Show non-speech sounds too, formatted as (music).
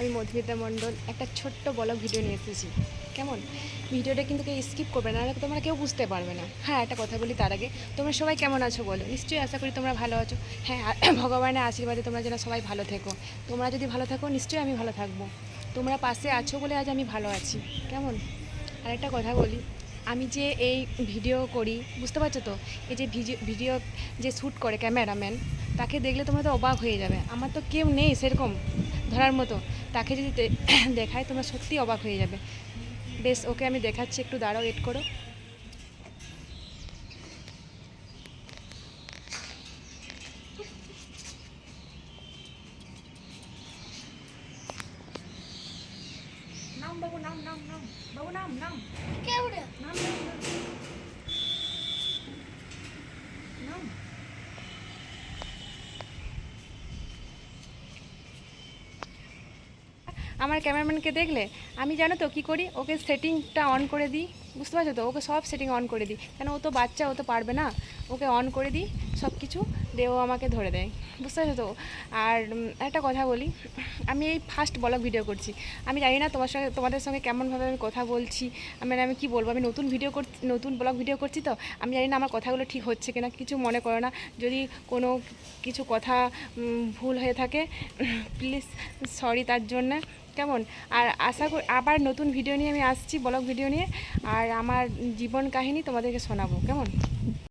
আমি মধুমিতা মণ্ডল একটা ছোট্ট বলক ভিডিও নিয়ে এসেছি। কেমন? ভিডিওটা কিন্তু কেউ স্কিপ করবে না তোমরা কেউ বুঝতে পারবে না। হ্যাঁ একটা কথা বলি তার আগে, তোমরা সবাই কেমন আছো বলো? নিশ্চয়ই আশা করি তোমরা ভালো আছো। হ্যাঁ (clears throat) ভগবানের আশীর্বাদে তোমরা যেন সবাই ভালো থেকো। তোমরা যদি ভালো থাকো, নিশ্চয়ই আমি ভালো থাকব। তোমরা পাশে আছো বলে আজ আমি ভালো আছি। কেমন? আরেকটা কথা বলি, আমি যে এই ভিডিও করি, বুঝতে পারছ তো? এই যে ভিডিও যে শ্যুট করে ক্যামেরাম্যান, তাকে দেখলে তোমরা তো অবাক হয়ে যাবে। আমার তো কেউ নেই সেরকম। ধরার মতো তাকে যদি (clears throat) দেখায় তোমরা সত্যি অবাক হয়ে যাবে। বেশ ওকে আমি দেখাচ্ছি একটু দাঁড়াও ওয়েট করো। নাম বাবু নাম নাম নাম। বাবু নাম নাম নাম নাম। আমার ক্যামেরাম্যানকে দেখলে আমি জানো তো কী করি? ওকে সেটিংটা অন করে দিই। বুঝতে পারছ তো? ওকে সব সেটিং অন করে দিই। কেন ও তো বাচ্চা, ও তো পারবে না। ওকে অন করে দিই সব কিছু দিয়ে ও আমাকে ধরে দেয়। বুঝতে পারছ তো? আর একটা কথা বলি। আমি এই ফার্স্ট ব্লগ ভিডিও করছি। আমি জানি না তোমার সঙ্গে, তোমাদের সঙ্গে কেমনভাবে আমি কথা বলছি। আমি আমি কি বলব? আমি নতুন ভিডিও করছি নতুন ব্লগ ভিডিও করছি তো? আমি জানি না আমার কথাগুলো ঠিক হচ্ছে কিনা, কিছু মনে করো না। যদি কোনো কিছু কথা ভুল হয়ে থাকে প্লিজ সরি তার জন্য। কেমন? আর আশা করি, আবার নতুন ভিডিও নিয়ে আমি আসছি ব্লগ ভিডিও নিয়ে। আর আমার জীবন কাহিনী তোমাদেরকে শোনাবো। কেমন?